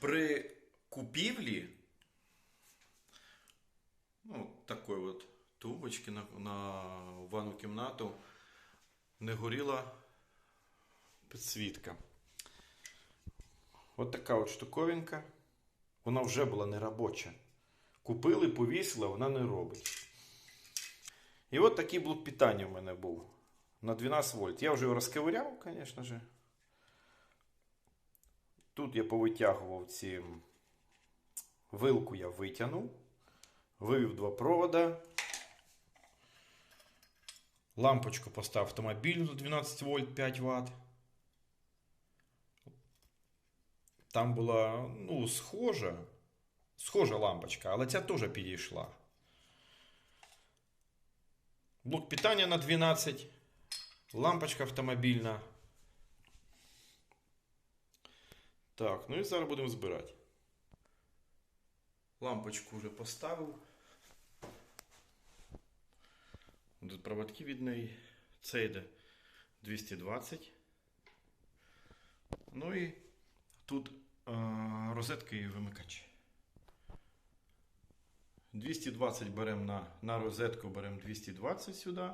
при купівлі ну, такої от тумбочки на, на ванну кімнату не горіла підсвітка. От така от штуковинка. Вона вже була не робоча. Купили, повісили, вона не робить. І от такий блок питання в мене був на 12 вольт. Я вже його розковиряв, звісно ж. Тут я повитягував ці вилку я витягнув, вивів два провода. Лампочку поставив автомобільну на 12 вольт 5 Вт. Там була ну, схожа, схожа лампочка, але ця теж підійшла. Блок питання на 12, лампочка автомобільна. Так, ну і зараз будемо збирати. Лампочку вже поставив. Тут проводки від неї. Це йде 220. Ну і тут е, розетка і вимикач. 220 беремо на, на розетку, беремо 220 сюди.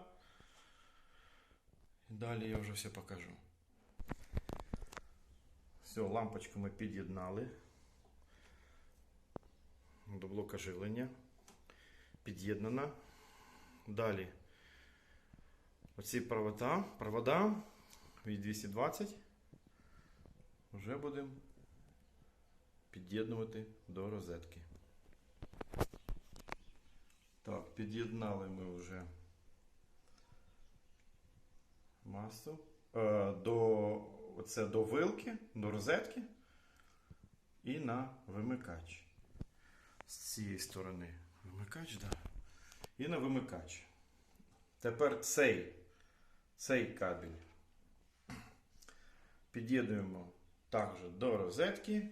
Далі я вже все покажу. Все, лампочку ми під'єднали до блока живлення. Під'єднана. Далі оці провода, провода від 220 вже будемо під'єднувати до розетки. Так, під'єднали ми вже масу е, до, оце до вилки, до розетки і на вимикач. З цієї сторони вимикач, да. І на вимикач. Тепер цей, цей кабель під'єднуємо також до розетки.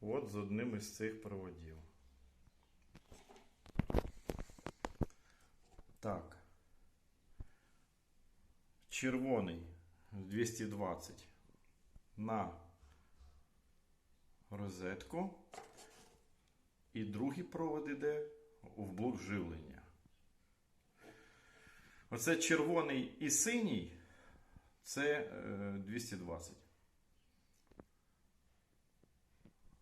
От з одним із цих проводів. Так. Червоний 220 на розетку. І другий провод іде в блок живлення. Оце червоний і синій це е, 220.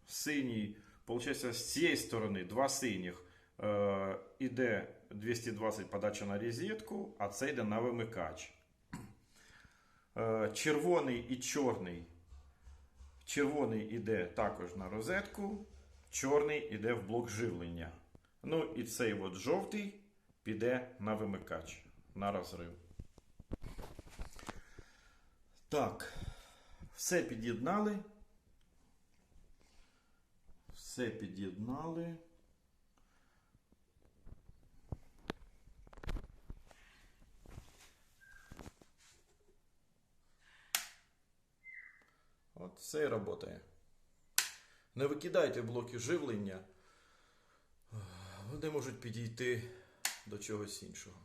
Синій, виходить, з цієї сторони два синіх е, іде 220 подача на розетку, а це йде на вимикач. Е, червоний і чорний. Червоний іде також на розетку, чорний іде в блок живлення. Ну і цей от жовтий піде на вимикач, на розрив. Так, все під'єднали. Все під'єднали. От все і працює. Не викидайте блоки живлення. Вони можуть підійти до чогось іншого.